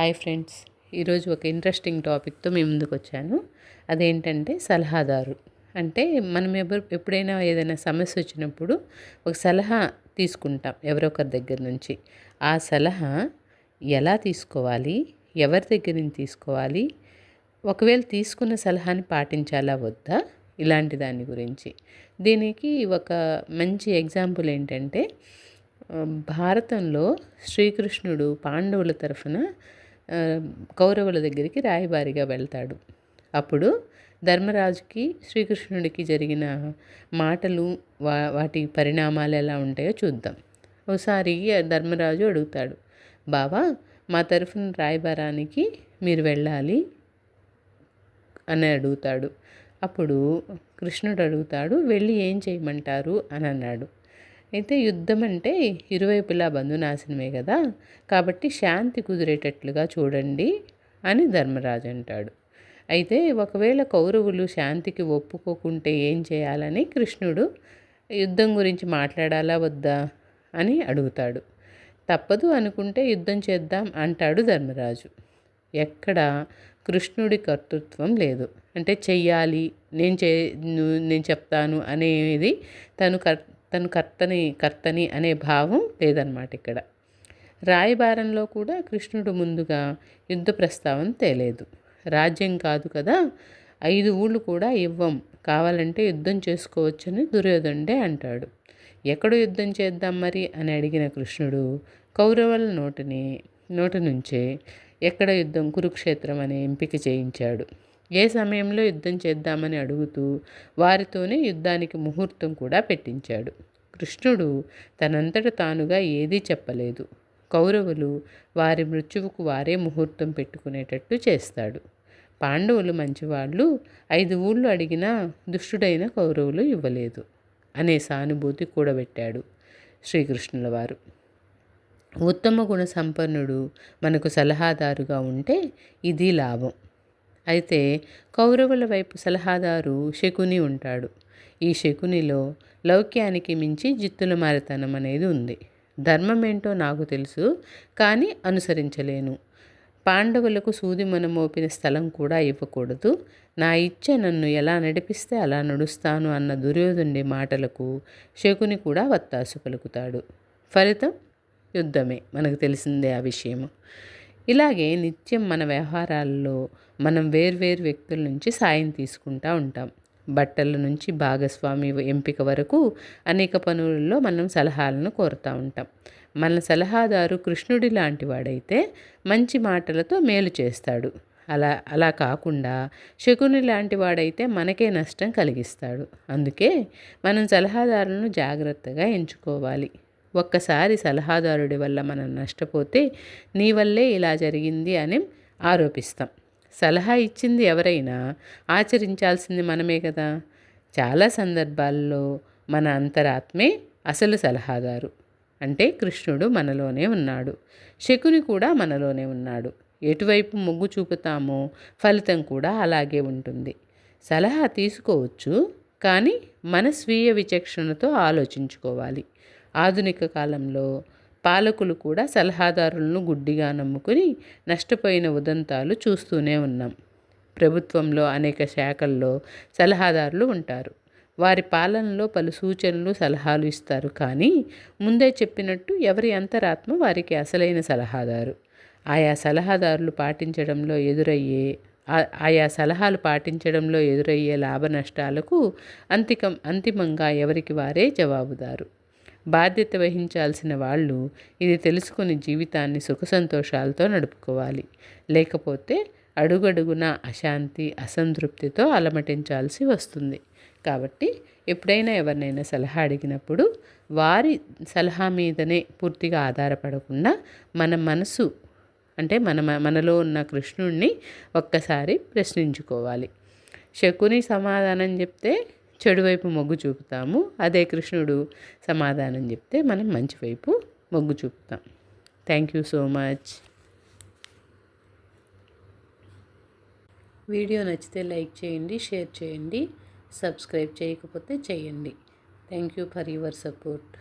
Hi friends ఈరోజు ఒక interesting టాపిక్తో మీ ముందుకు వచ్చాను అదేంటంటే సలహాదారు. అంటే మనం ఎవరు ఎప్పుడైనా ఏదైనా సమస్య వచ్చినప్పుడు ఒక సలహా తీసుకుంటాం ఎవరొకరి దగ్గర నుంచి. ఆ సలహా ఎలా తీసుకోవాలి ఎవరి దగ్గర నుంచి తీసుకోవాలి ఒకవేళ తీసుకున్న సలహాని పాటించాలా వద్దా ఇలాంటి దాని గురించి. దీనికి ఒక మంచి ఎగ్జాంపుల్ ఏంటంటే భారతంలో శ్రీకృష్ణుడు పాండవుల తరఫున కౌరవుల దగ్గరికి రాయబారిగా వెళ్తాడు. అప్పుడు ధర్మరాజుకి శ్రీకృష్ణుడికి జరిగిన మాటలు వా వాటి పరిణామాలు ఎలా ఉంటాయో చూద్దాం. ఒకసారి ధర్మరాజు అడుగుతాడు బావా మా తరఫున రాయబారానికి మీరు వెళ్ళాలి? అని అడుగుతాడు. అప్పుడు కృష్ణుడు అడుగుతాడు వెళ్ళి ఏం చేయమంటారు? అని అన్నాడు. అయితే యుద్ధం అంటే ఇరువైపులా బంధునాశనమే కదా. కాబట్టి శాంతి కుదిరేటట్లుగా చూడండి అని ధర్మరాజు అంటాడు. అయితే ఒకవేళ కౌరవులు శాంతికి ఒప్పుకోకుంటే ఏం చేయాలని కృష్ణుడు యుద్ధం గురించి మాట్లాడాలా వద్దా అని అడుగుతాడు. తప్పదు అనుకుంటే యుద్ధం చేద్దాం అంటాడు ధర్మరాజు. ఎక్కడ? కృష్ణుడి కర్తృత్వం లేదు. అంటే చెయ్యాలి నేను చే నేను చెప్తాను అనేది తను కర్ తను కర్తని కర్తని అనే భావం లేదన్నమాట ఇక్కడ. రాయబారంలో కూడా కృష్ణుడు ముందుగా యుద్ధ ప్రస్తావన తేలేదు. రాజ్యం కాదు కదా ఐదు ఊళ్ళు కూడా ఇవ్వం కావాలంటే యుద్ధం చేసుకోవచ్చని దుర్యోధనుడే అంటాడు. ఎక్కడ యుద్ధం చేద్దాం మరి అని అడిగిన కృష్ణుడు కౌరవుల నోటిని నోటి నుంచే ఎక్కడ యుద్ధం కురుక్షేత్రం అనే ఎంపిక చేయించాడు. ఏ సమయంలో యుద్ధం చేద్దామని అడుగుతూ వారితోనే యుద్ధానికి ముహూర్తం కూడా పెట్టించాడు. కృష్ణుడు తనంతట తానుగా ఏదీ చెప్పలేదు. కౌరవులు వారి మృత్యువుకు వారే ముహూర్తం పెట్టుకునేటట్టు చేస్తాడు. పాండవులు మంచివాళ్ళు ఐదు ఊళ్ళు అడిగినా దుష్టుడైన కౌరవులు ఇవ్వలేదు అనే సానుభూతి కూడబెట్టాడు శ్రీకృష్ణుల వారు. ఉత్తమ గుణ సంపన్నుడు మనకు సలహాదారుగా ఉంటే ఇది లాభం. అయితే కౌరవుల వైపు సలహాదారు శకుని ఉంటాడు. ఈ శకునిలో లౌక్యానికి మించి జిత్తుల మారితనం అనేది ఉంది. ధర్మం ఏంటో నాకు తెలుసు కానీ అనుసరించలేను. పాండవులకు సూది మోపిన స్థలం కూడా ఇవ్వకూడదు. నా ఇచ్చ నన్ను ఎలా నడిపిస్తే అలా నడుస్తాను అన్న దుర్యోధుని మాటలకు శకుని కూడా వత్తాసు పలుకుతాడు. ఫలితం యుద్ధమే మనకు తెలిసిందే ఆ విషయము. ఇలాగే నిత్యం మన వ్యవహారాల్లో మనం వేర్వేరు వ్యక్తుల నుంచి సాయం తీసుకుంటూ ఉంటాం. బట్టల నుంచి భాగస్వామి ఎంపిక వరకు అనేక పనులలో మనం సలహాలను కోరుతూ ఉంటాం. మన సలహాదారు కృష్ణుడి లాంటి వాడైతే మంచి మాటలతో మేలు చేస్తాడు. అలా అలా కాకుండా శకుని లాంటి వాడైతే మనకే నష్టం కలిగిస్తాడు. అందుకే మనం సలహాదారులను జాగ్రత్తగా ఎంచుకోవాలి. ఒక్కసారి సలహాదారుడి వల్ల మనం నష్టపోతే నీ వల్లే ఇలా జరిగింది అని ఆరోపిస్తాం. సలహా ఇచ్చింది ఎవరైనా ఆచరించాల్సింది మనమే కదా. చాలా సందర్భాల్లో మన అంతరాత్మే అసలు సలహాదారు. అంటే కృష్ణుడు మనలోనే ఉన్నాడు. శకుని కూడా మనలోనే ఉన్నాడు. ఎటువైపు మొగ్గు చూపుతామో ఫలితం కూడా అలాగే ఉంటుంది. సలహా తీసుకోవచ్చు కానీ మన స్వీయ విచక్షణతో ఆలోచించుకోవాలి. ఆధునిక కాలంలో పాలకులు కూడా సలహాదారులను గుడ్డిగా నమ్ముకుని నష్టపోయిన ఉదంతాలు చూస్తూనే ఉన్నాం. ప్రభుత్వంలో అనేక శాఖల్లో సలహాదారులు ఉంటారు. వారి పాలనలో పలు సూచనలు సలహాలు ఇస్తారు. కానీ ముందే చెప్పినట్టు ఎవరి అంతరాత్మ వారికి అసలైన సలహాదారు. ఆయా సలహాదారులు పాటించడంలో ఎదురయ్యే ఆయా సలహాలు పాటించడంలో ఎదురయ్యే లాభ నష్టాలకు అంతికం అంతిమంగా ఎవరికి వారే జవాబుదారు. బాధ్యత వహించాల్సిన వాళ్ళు ఇది తెలుసుకుని జీవితాన్ని సుఖ సంతోషాలతో నడుపుకోవాలి. లేకపోతే అడుగడుగున అశాంతి అసంతృప్తితో అలమటించాల్సి వస్తుంది. కాబట్టి ఎప్పుడైనా ఎవరినైనా సలహా అడిగినప్పుడు వారి సలహా మీదనే పూర్తిగా ఆధారపడకుండా మన మనసు అంటే మన మనలో ఉన్న కృష్ణుణ్ణి ఒక్కసారి ప్రశ్నించుకోవాలి. శకుని సమాధానం చెప్తే చెడు వైపు మొగ్గు చూపుతాము. అదే కృష్ణుడు సమాధానం చెప్తే మనం మంచి వైపు మొగ్గు చూపుతాం. Thank you so much video నచ్చితే లైక్ చేయండి షేర్ చేయండి సబ్స్క్రైబ్ చేయకపోతే చేయండి. Thank you for your support